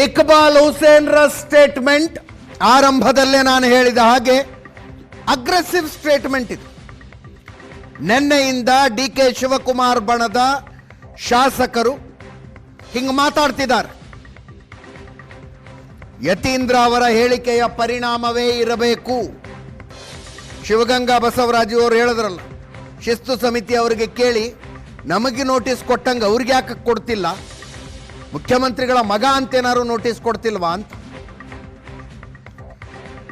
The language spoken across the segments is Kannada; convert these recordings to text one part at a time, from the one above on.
ಇಕ್ಬಾಲ್ ಹುಸೇನ್ರ ಸ್ಟೇಟ್ಮೆಂಟ್ ಆರಂಭದಲ್ಲೇ ನಾನು ಹೇಳಿದ ಹಾಗೆ ಅಗ್ರೆಸಿವ್ ಸ್ಟೇಟ್ಮೆಂಟ್ ಇದು. ನಿನ್ನೆಯಿಂದ ಡಿ ಕೆ ಶಿವಕುಮಾರ್ ಬಣದ ಶಾಸಕರು ಹಿಂಗೆ ಮಾತಾಡ್ತಿದ್ದಾರೆ. ಯತೀಂದ್ರ ಅವರ ಹೇಳಿಕೆಯ ಪರಿಣಾಮವೇ ಇರಬೇಕು. ಶಿವಗಂಗಾ ಬಸವರಾಜು ಅವರು ಹೇಳಿದ್ರಲ್ಲ, ಶಿಸ್ತು ಸಮಿತಿ ಅವರಿಗೆ ಕೇಳಿ ನಮಗೆ ನೋಟಿಸ್ ಕೊಟ್ಟಂಗೆ ಅವ್ರಿಗೆ ಯಾಕೆ ಕೊಡ್ತಿಲ್ಲ? ಮುಖ್ಯಮಂತ್ರಿಗಳ ಮಗ ಅಂತೇನಾದ್ರು ನೋಟಿಸ್ ಕೊಡ್ತಿಲ್ವಾ ಅಂತ?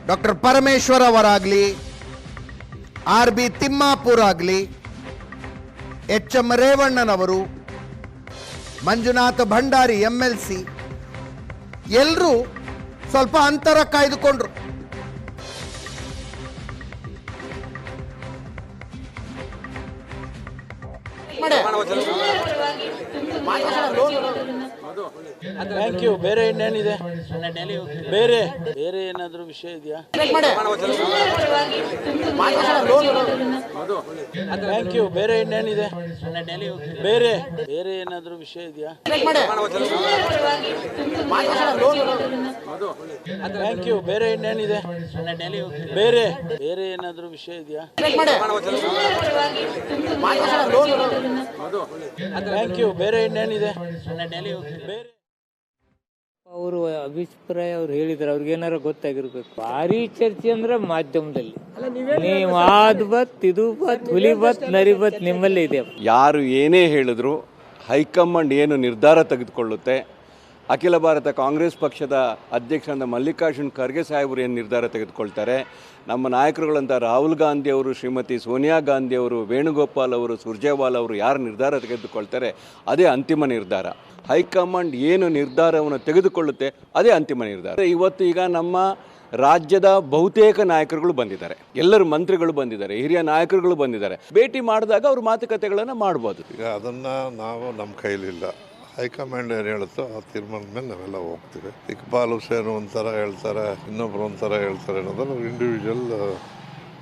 ಡಾಕ್ಟರ್ ಪರಮೇಶ್ವರ್ ಅವರಾಗ್ಲಿ, ಆರ್ ಬಿ ತಿಮ್ಮಾಪುರ್ ಆಗಲಿ, H M ರೇವಣ್ಣನವರು Manjunatha Bhandari M L C ಎಲ್ಲರೂ ಸ್ವಲ್ಪ ಅಂತರ ಕಾಯ್ದುಕೊಂಡ್ರು. ಥ್ಯಾಂಕ್ ಯು ಬೇರೆ ಇನ್ನೇನಿದೆ? ಬೇರೆ. ಬೇರೆ ಏನಾದರೂ ವಿಷಯ ಇದೆಯಾ? ಥ್ಯಾಂಕ್ ಯು ಬೇರೆ ಇನ್ನೇನಿದೆ? ಬೇರೆ. ಬೇರೆ ಏನಾದರೂ ವಿಷಯ ಇದೆಯಾ? ಥ್ಯಾಂಕ್ ಯು ಬೇರೆ ಇನ್ನೇನಿದೆ? ಬೇರೆ. ಬೇರೆ ಏನಾದರೂ ವಿಷಯ ಇದೆಯಾ? ಥ್ಯಾಂಕ್ ಯು ಬೇರೆ ಇನ್ನೇನಿದೆ? ಬೇರೆ ಅವರು ಅಭಿಪ್ರಾಯ ಅವ್ರು ಹೇಳಿದ್ರು ಅವ್ರಿಗೆ ಏನಾರ ಗೊತ್ತಾಗಿರ್ಬೇಕು. ಭಾರಿ ಚರ್ಚೆ ಅಂದ್ರೆ ಮಾಧ್ಯಮದಲ್ಲಿ. ನೀವು ಆದ್ ಬತ್ ಇದು ಬತ್ ಹುಲಿ ಬತ್ ನರಿ ಬತ್ ನಿಮ್ಮಲ್ಲೇ ಇದೆ. ಯಾರು ಏನೇ ಹೇಳಿದ್ರು ಹೈಕಮಾಂಡ್ ಏನು ನಿರ್ಧಾರ ತೆಗೆದುಕೊಳ್ಳುತ್ತೆ? ಅಖಿಲ ಭಾರತ ಕಾಂಗ್ರೆಸ್ ಪಕ್ಷದ ಅಧ್ಯಕ್ಷರಾದ ಮಲ್ಲಿಕಾರ್ಜುನ್ ಖರ್ಗೆ ಸಾಹೇಬರು ಏನು ನಿರ್ಧಾರ ತೆಗೆದುಕೊಳ್ತಾರೆ? ನಮ್ಮ ನಾಯಕರುಗಳಂತ ರಾಹುಲ್ ಗಾಂಧಿ ಅವರು, ಶ್ರೀಮತಿ ಸೋನಿಯಾ ಗಾಂಧಿ ಅವರು, ವೇಣುಗೋಪಾಲ್ ಅವರು, ಸುರ್ಜೇವಾಲ್ ಅವರು ಯಾರು ನಿರ್ಧಾರ ತೆಗೆದುಕೊಳ್ತಾರೆ? ಅದೇ ಅಂತಿಮ ನಿರ್ಧಾರ. ಹೈಕಮಾಂಡ್ ಏನು ನಿರ್ಧಾರವನ್ನು ತೆಗೆದುಕೊಳ್ಳುತ್ತೆ ಅದೇ ಅಂತಿಮ ನಿರ್ಧಾರ. ಇವತ್ತು ಈಗ ನಮ್ಮ ರಾಜ್ಯದ ಬಹುತೇಕ ನಾಯಕರುಗಳು ಬಂದಿದ್ದಾರೆ. ಎಲ್ಲರೂ ಮಂತ್ರಿಗಳು ಬಂದಿದ್ದಾರೆ, ಹಿರಿಯ ನಾಯಕರುಗಳು ಬಂದಿದ್ದಾರೆ. ಭೇಟಿ ಮಾಡಿದಾಗ ಅವರು ಮಾತುಕತೆಗಳನ್ನು ಮಾಡ್ಬೋದು. ಈಗ ಅದನ್ನು ನಾವು ನಮ್ಮ ಕೈಲಿಲ್ಲ. ಹೈಕಮಾಂಡ್ ಏನು ಹೇಳುತ್ತೋ ಆ ತೀರ್ಮಾನದ ಮೇಲೆ ನಾವೆಲ್ಲ ಹೋಗ್ತೀವಿ. ಇಕ್ಬಾಲ್ ಹುಸೇನ್ ಒಂಥರ ಹೇಳ್ತಾರೆ ಇನ್ನೊಬ್ರು ಒಂಥರ ಹೇಳ್ತಾರೆ ಅನ್ನೋದನ್ನು ಇಂಡಿವಿಜುವಲ್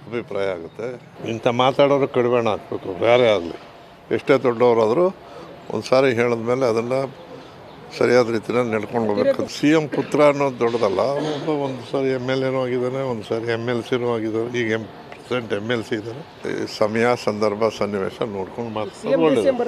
ಅಭಿಪ್ರಾಯ ಆಗುತ್ತೆ. ಇಂಥ ಮಾತಾಡೋರು ಕಡಿಮೆ ಹಾಕ್ಬೇಕು ಬೇರೆ ಆಗಲಿ. ಎಷ್ಟೇ ದೊಡ್ಡವರಾದರೂ ಒಂದು ಸಾರಿ ಹೇಳಿದ್ಮೇಲೆ ಅದನ್ನು ಸರಿಯಾದ ರೀತಿಯಲ್ಲಿ ನಡ್ಕೊಂಡು ಹೋಗ್ಬೇಕು ಸಿ ಎಂ ಪುತ್ರ ಅನ್ನೋದು ದೊಡ್ಡದಲ್ಲ ಒಬ್ಬ ಒಂದು ಸಾರಿ ಎಂ ಎಲ್ ಎನೂ ಆಗಿದ್ದಾನೆ ಒಂದು ಸಾರಿ ಎಂ ಎಲ್ ಸಿನೂ ಆಗಿದ್ದಾರೆ ಈಗ M present M L C ಇದ್ದಾರೆ. ಸಮಯ ಸಂದರ್ಭ ಸನ್ನಿವೇಶ ನೋಡ್ಕೊಂಡು ಮಾತಾಡೋದು ಒಳ್ಳೆಯದು